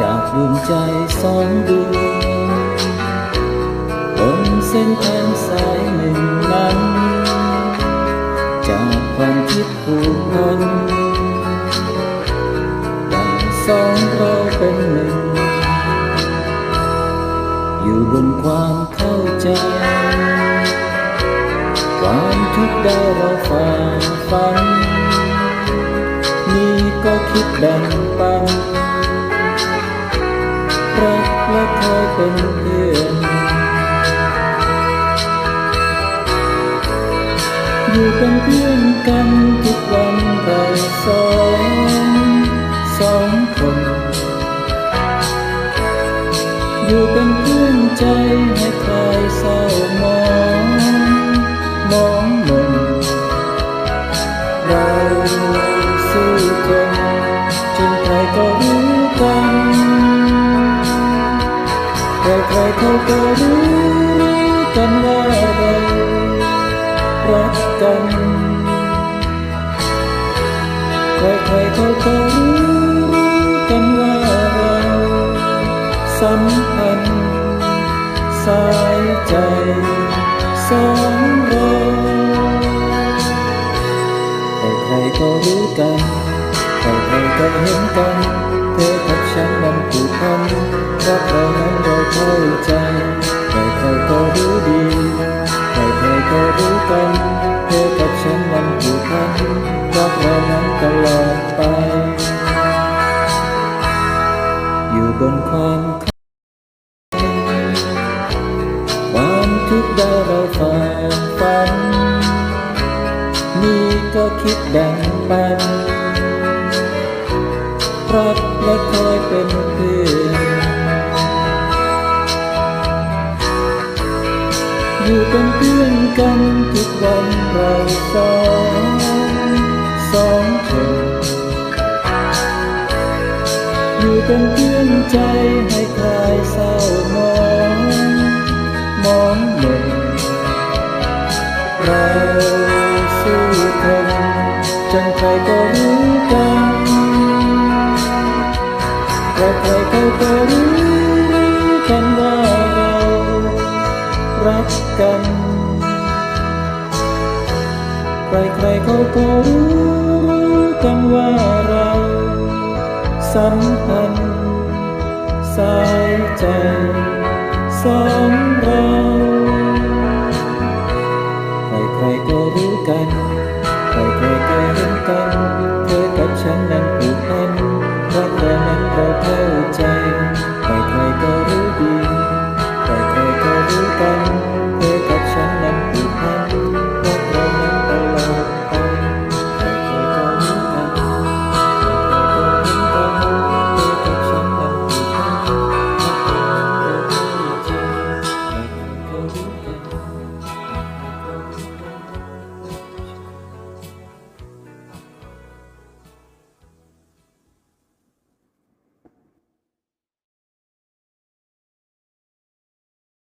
จากดวงใจสองดวงบนเส้นทางสายหนึ่งนั้น จากความคิดผูกพันต่างสองเราเป็นหนึ่ง อยู่บนความเข้าใจ ความทุกข์ได้เราฝ่าฟัน นี่ก็คิดแบ่งปัน เป็นเพื่อนอยู่เป็นเพื่อนกันทุกวันเราสองสองคน อยู่เป็นเพื่อนใจให้คลายเศร้ามองมองมนเราสู้จนจนใครก็รู้กัน ใครใครๆเขาก็รู้กันว่าเรารักกันใครใครๆเขาก็รู้กันว่าเราสัมพันธ์สายใจสองเราใครใครๆก็รู้กันใครใครๆก็เห็นกัน เธอกับฉันนั้นผูกพันรักเรานั้น เข้าใจใครใครก็รู้ดีใครใครก็รู้กันเธอกับฉันนั้นผูกพันรักเรานั้นตลอดไป อยู่บนความความทุกข์ได้เราฝ่าฟันนี่ก็คิดแบ่งปันรักและคอยเป็นเพื่อน อยู่เป็นเพื่อนกันทุกวันเราสองสองคนอยู่เป็นเพื่อนใจให้คลายเศร้ามองมองหม่นเราสู้ทนจนใครก็รู้กันใครใครเขาก็รู้ กันใครใครๆเขาก็รู้กันว่าเราสัมพันธ์สายใจสองเราใครใครๆก็รู้กันใครใครๆก็เห็นกัน เธอกับฉันนั้นผูกพันรักเรานั้นเราเข้า